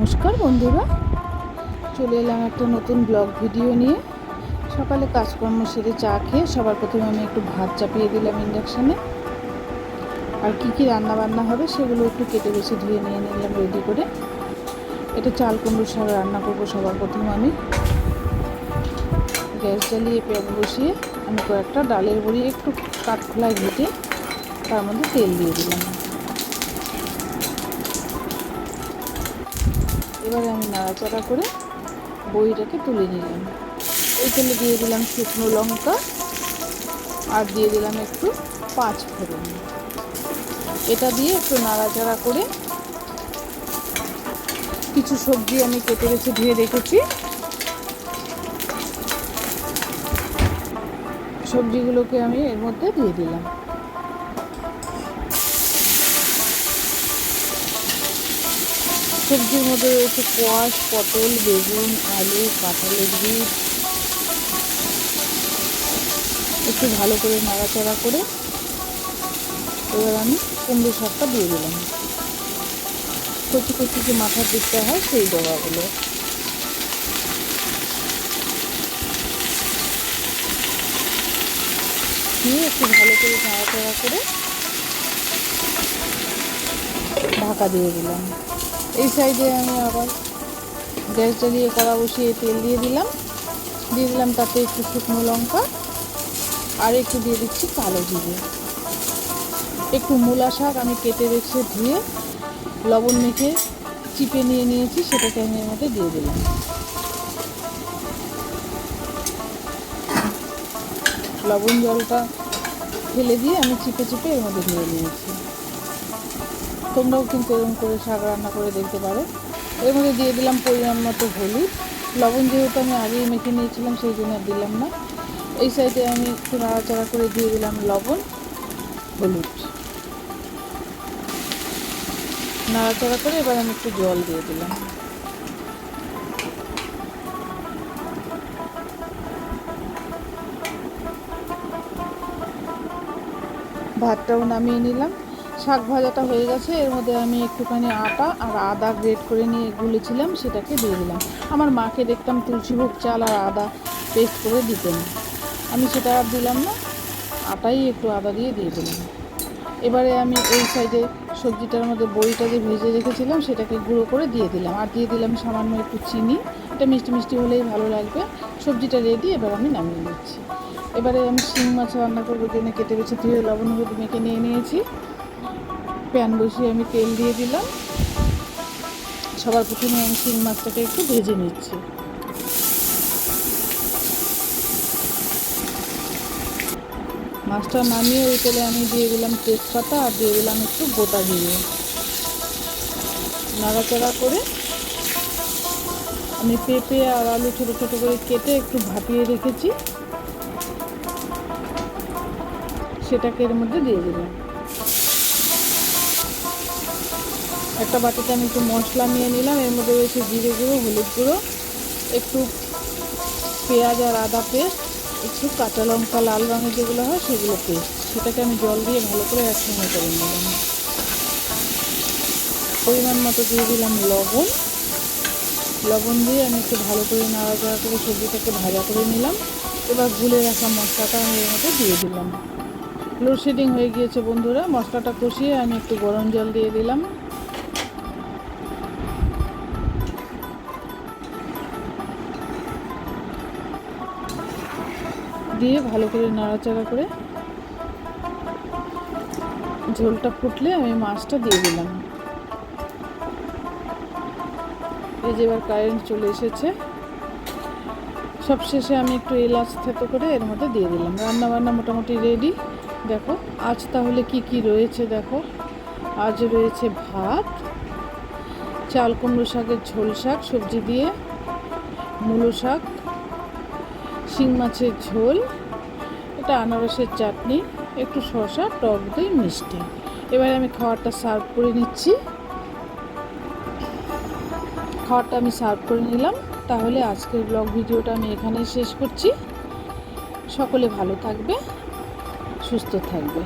নমস্কার বন্ধুরা। চলে এলাম একটা নতুন ব্লগ ভিডিও নিয়ে। সকালে কাজকর্ম সেরে চা খেয়ে সবার প্রথমে আমি একটু ভাত চাপিয়ে দিলাম ইন্ডাকশানে। আর কি কি রান্না বান্না হবে সেগুলো একটু কেটে বেছে ধুয়ে নিয়ে নিলাম রেডি করে। এটা চাল কুমড়ো শাক রান্না করব সবার প্রথম আমি। গ্যাস জ্বালিয়ে প্যান বসিয়ে আমি কয়েকটা ডালের বড়ি একটু কাঠখোলায় ভেটে তার মধ্যে তেল দিয়ে দিলাম। এবারে আমি নাড়াচাড়া করে বইটাকে তুলে নিলাম। ওই তেলে দিয়ে দিলাম শুকনো লঙ্কা আর দিয়ে দিলাম একটু পাঁচ ফোড়ন। এটা দিয়ে একটু নাড়াচাড়া করে কিছু সবজি আমি কেটে রেখে ধুয়ে রেখেছি। সবজিগুলোকে আমি এর মধ্যে দিয়ে দিলাম। সবজির মধ্যে রয়েছে কোয়াশ, পটল, বেগুন, আলু, কাঁঠালের বীজ। একটু ভালো করে নাড়াচাড়া করে এবার আমি কুমড়ো শাকটা দিয়ে দিলাম। কচি কচি যে মাথার দিকটা হয়, সেই ডগাগুলো দিয়ে একটু ভালো করে নাড়াচাড়া করে ঢাকা দিয়ে দিলাম। এই সাইডে আমি আবার গ্যাস জ্বালিয়ে কড়া বসিয়ে তেল দিয়ে দিলাম। দিয়ে দিলাম তাতে একটু শুকনো লঙ্কা আর একটু দিয়ে দিচ্ছি কালো জিরে। একটু মূলা শাক আমি কেটে রেখে ধুয়ে লবণ মেখে চিপে নিয়ে নিয়েছি, সেটাকে আমি এর মধ্যে দিয়ে দিলাম। লবণ জলটা ফেলে দিয়ে আমি চিপে চিপে এর মধ্যে ধুয়ে নিয়েছি তোমরাও কিন্তু এরকম করে শাক রান্না করে দেখতে পারো। এর মধ্যে দিয়ে দিলাম পরিমাণ মতো হলুদ। লবণ যেহেতু আমি আগেই মেখে নিয়েছিলাম, সেই জন্য দিলাম না। এই সাইডে আমি একটু নাড়াচাড়া করে দিয়ে দিলাম লবণ, হলুদ। নাড়াচাড়া করে এবার আমি একটু জল দিয়ে দিলাম। ভাতটাও নামিয়ে নিলাম। শাক ভাজাটা হয়ে গেছে। এর মধ্যে আমি একটুখানি আটা আর আদা গ্রেট করে নিয়ে গুলেছিলাম, সেটাকে দিয়ে দিলাম। আমার মাকে দেখতাম তুলসীভোগ চাল আর আদা পেস্ট করে দিতেন। আমি সেটা আর দিলাম না, আটাই একটু আদা দিয়ে দিয়ে দিলাম। এবারে আমি এই সাইডে সবজিটার মধ্যে বড়িটা যে ভেজে রেখেছিলাম, সেটাকে গুঁড়ো করে দিয়ে দিলাম। আর দিয়ে দিলাম সামান্য একটু চিনি। এটা মিষ্টি মিষ্টি হলেই ভালো লাগবে। সবজিটা রেডি এবার আমি নামিয়ে নিচ্ছি। এবারে আমি শিং মাছ রান্না করব কেটে বেছে ধুয়ে লবণ হলুদ মেখে নিয়ে নিয়েছি। প্যান বসিয়ে আমি তেল দিয়ে দিলাম। সবার প্রথমে আমি শিং মাছটাকে একটু ভেজে নিচ্ছি। মাছটা নামিয়ে ওই তেলে আমি দিয়ে দিলাম তেজপাতা আর দিয়ে দিলাম একটু গোটা দিয়ে নাড়াচাড়া করে আমি পেঁপে আর আলু ছোটো ছোটো করে কেটে একটু ভাপিয়ে রেখেছি। সেটাকে এর মধ্যে দিয়ে দিলাম। একটা বাটিতে আমি একটু মশলা নিয়ে নিলাম, এর মধ্যে রয়েছে জিরে গুঁড়ো, হলুদ গুঁড়ো, একটু পেঁয়াজ আর আদা পেস্ট, একটু কাঁচা লঙ্কা, লাল রঙের যেগুলো হয় সেগুলো পেস্ট। সেটাকে আমি জল দিয়ে ভালো করে একসঙ্গে করে নিলাম। পরিমাণ মতো দিয়ে দিলাম লবণ। লবণ দিয়ে আমি একটু ভালো করে নাড়াচাড়া করে সবজিটাকে ভাজা করে নিলাম। এবার গুলে রাখা মশলাটা আমি এর মধ্যে দিয়ে দিলাম। লোডশেডিং হয়ে গিয়েছে বন্ধুরা, মশলাটা কষিয়ে আমি একটু গরম জল দিয়ে দিলাম। দিয়ে ভালো করে নাড়াচাড়া করে ঝোলটা ফুটলে আমি মাছটা দিয়ে দিলাম। এই যে এবার কারেন্ট চলে এসেছে। সব শেষে আমি একটু এলাচ থেতো করে এর মধ্যে দিয়ে দিলাম। রান্না বান্না মোটামুটি রেডি দেখো, আজ তাহলে কি কি রয়েছে দেখো। আজ রয়েছে ভাত, চাল কুমড়ো শাকের ঝোল শাক, সবজি দিয়ে, মূলো শাক শিং মাছের ঝোল, এটা আনারসের চাটনি, একটু শসা, টক দই, মিষ্টি। এবারে আমি খাবারটা সার্ভ করে নিচ্ছি। খাবারটা আমি সার্ভ করে নিলাম। তাহলে আজকের ব্লগ ভিডিওটা আমি এখানেই শেষ করছি। সকলে ভালো থাকবে, সুস্থ থাকবে।